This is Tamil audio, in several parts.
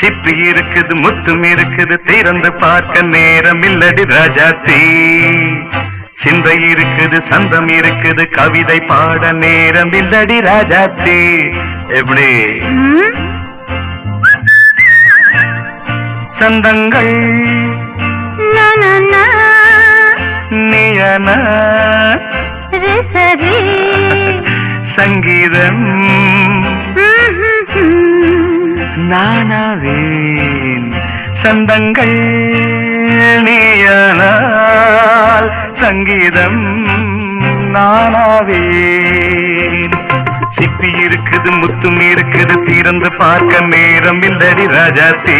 சிப்பி இருக்குது முத்தும் இருக்குது திறந்து பார்க்க நேரம் இல்லடி ராஜாத்தி சிந்தை இருக்குது சந்தம் இருக்குது கவிதை பாட நேரம் இல்லடி ராஜாத்தி எப்படி சந்தங்கள். நீயன சங்கீதம். நானாவேன். சந்தங்கள் நீயனால் சங்கீதம் நானாவேன். சிப்பி இருக்குது முத்தும் இருக்குது திறந்து பார்க்க நேரம் இல்லடி ராஜாத்தி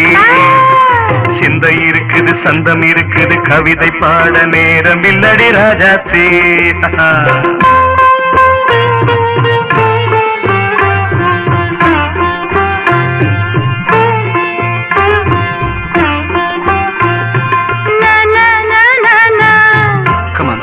சிந்தை இருக்குது சந்தம் இருக்குது கவிதை பாட நேரம் இல்லடி ராஜா தீ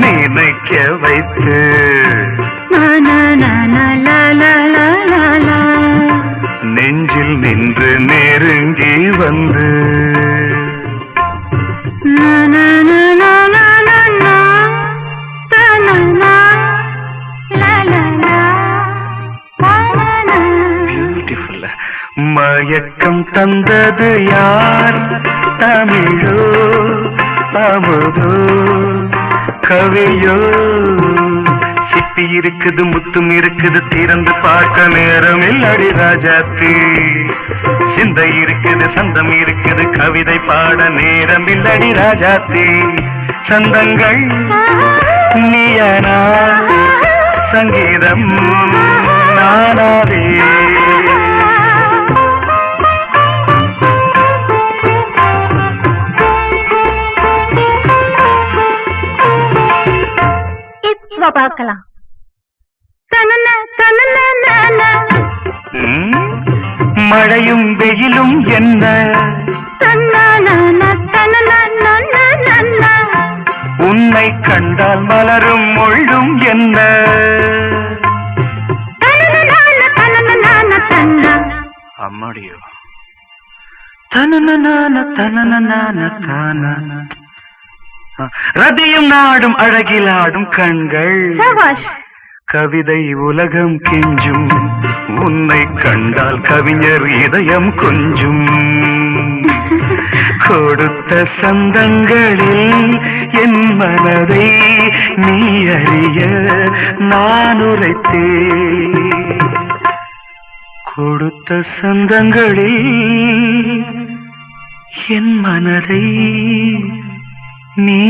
நினைக்க வைத்து. நெஞ்சில் நின்று நெருங்கி வந்து. மயக்கம் தந்தது யார்? தமிழோ. அமுதோ கவியோ. சிப்பி இருக்குது முத்தும் இருக்குது திறந்து பார்க்க நேரம் இல்லடி ராஜாத்து சிந்தை இருக்குது சந்தம் இருக்குது கவிதை பாட நேரம் இல்லடி ராஜாத்து சந்தங்கள் நீயனா சங்கீதம் நானாவே. இப்ப பார்க்கலாம். மழையும் வெயிலும் என்ன? உன்னை கண்டால் மலரும் முள்ளும் என்ன? அம்மாடியோ. தனன தனன தான ரதியும் நாடும் அழகிலாடும் கண்கள். கவிதை உலகம் கெஞ்சும். உன்னை கண்டால் கவிஞர் இதயம் கொஞ்சும். கொடுத்த சந்தங்களில் என் மனதை நீ அறிய நான் உரைத்தேன். கொடுத்த சந்தங்களில் என் மனதை நீ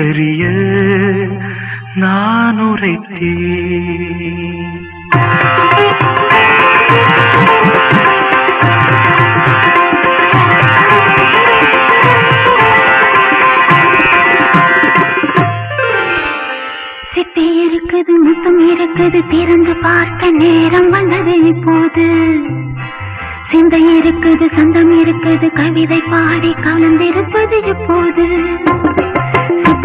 அறிய நான் உரைத்தேன். சிப்பி இருக்குது முத்தம் இருக்குது திறந்து பார்க்க நேரம் வந்தது இப்போது. சிந்தை இருக்குது சந்தம் இருக்குது கவிதை பாடி கலந்திருப்பது இப்போது.